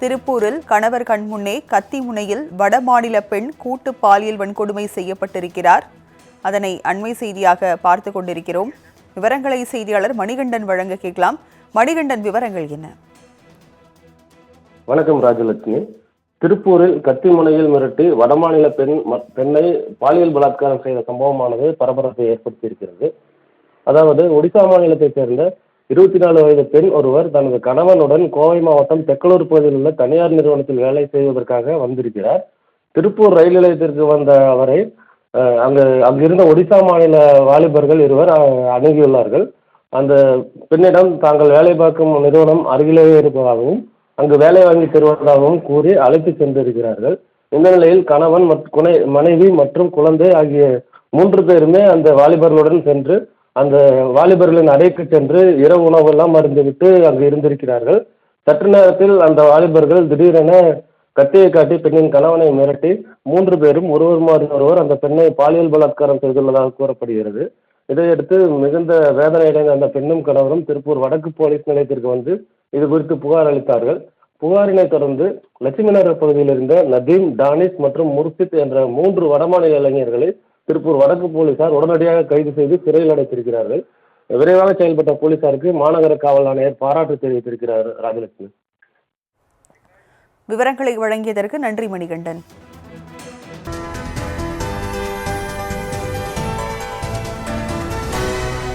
திருப்பூரில் கணவர் கண்முன்னே கத்தி முனையில் வடமாநில பெண் கூட்டு பாலியல் வன்கொடுமை செய்யப்பட்டிருக்கிறார். அதனை அண்மை செய்தியாக பார்த்து கொண்டிருக்கிறோம். விவரங்களை செய்தியாளர் மணிகண்டன் வழங்க கேட்கலாம். மணிகண்டன் விவரங்கள் என்ன? வணக்கம் ராஜலட்சுமி. திருப்பூரில் கத்திமுனையில் மிரட்டி வடமாநில பெண் பெண்ணை பாலியல் பலாத்காரம் செய்த சம்பவமானது பரபரப்பை ஏற்படுத்தியிருக்கிறது. அதாவது ஒடிசா மாநிலத்தைச் சேர்ந்த இருபத்தி நாலு வயது பெண் ஒருவர் தனது கணவனுடன் கோவை மாவட்டம் தெக்கலூர் பகுதியில் உள்ள தனியார் நிறுவனத்தில் வேலை செய்வதற்காக வந்திருக்கிறார். திருப்பூர் ரயில் நிலையத்திற்கு வந்த அவரை அங்கு அங்கிருந்த ஒடிசா மாநில வாலிபர்கள் இருவர் அணுகியுள்ளார்கள். அந்த பெண்ணிடம் தாங்கள் வேலை பார்க்கும் நிறுவனம் அருகிலேயே இருப்பதாகவும் அங்கு வேலை வாங்கி தருவதாகவும் கூறி அழைத்து சென்றிருக்கிறார்கள். இந்த நிலையில் கணவன் மற்றும் குனை மனைவி மற்றும் குழந்தை ஆகிய மூன்று பேருமே அந்த வாலிபர்களுடன் சென்று அந்த வாலிபர்களின் அறைக்கு சென்று இரவு உணவெல்லாம் மருந்துவிட்டு அங்கு இருந்திருக்கிறார்கள். சற்று நேரத்தில் அந்த வாலிபர்கள் திடீரென கத்தியை காட்டி பெண்ணின் கணவனை மிரட்டி மூன்று பேரும் ஒருவர் மாறி ஒருவர் அந்த பெண்ணை பாலியல் பலாத்காரம் செய்துள்ளதாக கூறப்படுகிறது. இதையடுத்து மிகுந்த வேதனையடைந்த அந்த பெண்ணும் கணவரும் திருப்பூர் வடக்கு போலீஸ் நிலையத்திற்கு வந்து இது குறித்து புகார் அளித்தார்கள். புகாரினை தொடர்ந்து லட்சுமி நகர் பகுதியில் இருந்த நதீம் டானிஷ் மற்றும் முர்ஷித் என்ற மூன்று வடமாநில இளைஞர்களை திருப்பூர் வடக்கு போலீசார் உடனடியாக கைது செய்து சிறையில் அடைத்திருக்கிறார்கள். விரைவாக செயல்பட்ட போலீசாருக்கு மாநகர காவல் ஆணையர் பாராட்டு தெரிவித்திருக்கிறார் ராஜலட்சுமி. விவரங்களை வழங்கியதற்கு நன்றி மணிகண்டன்.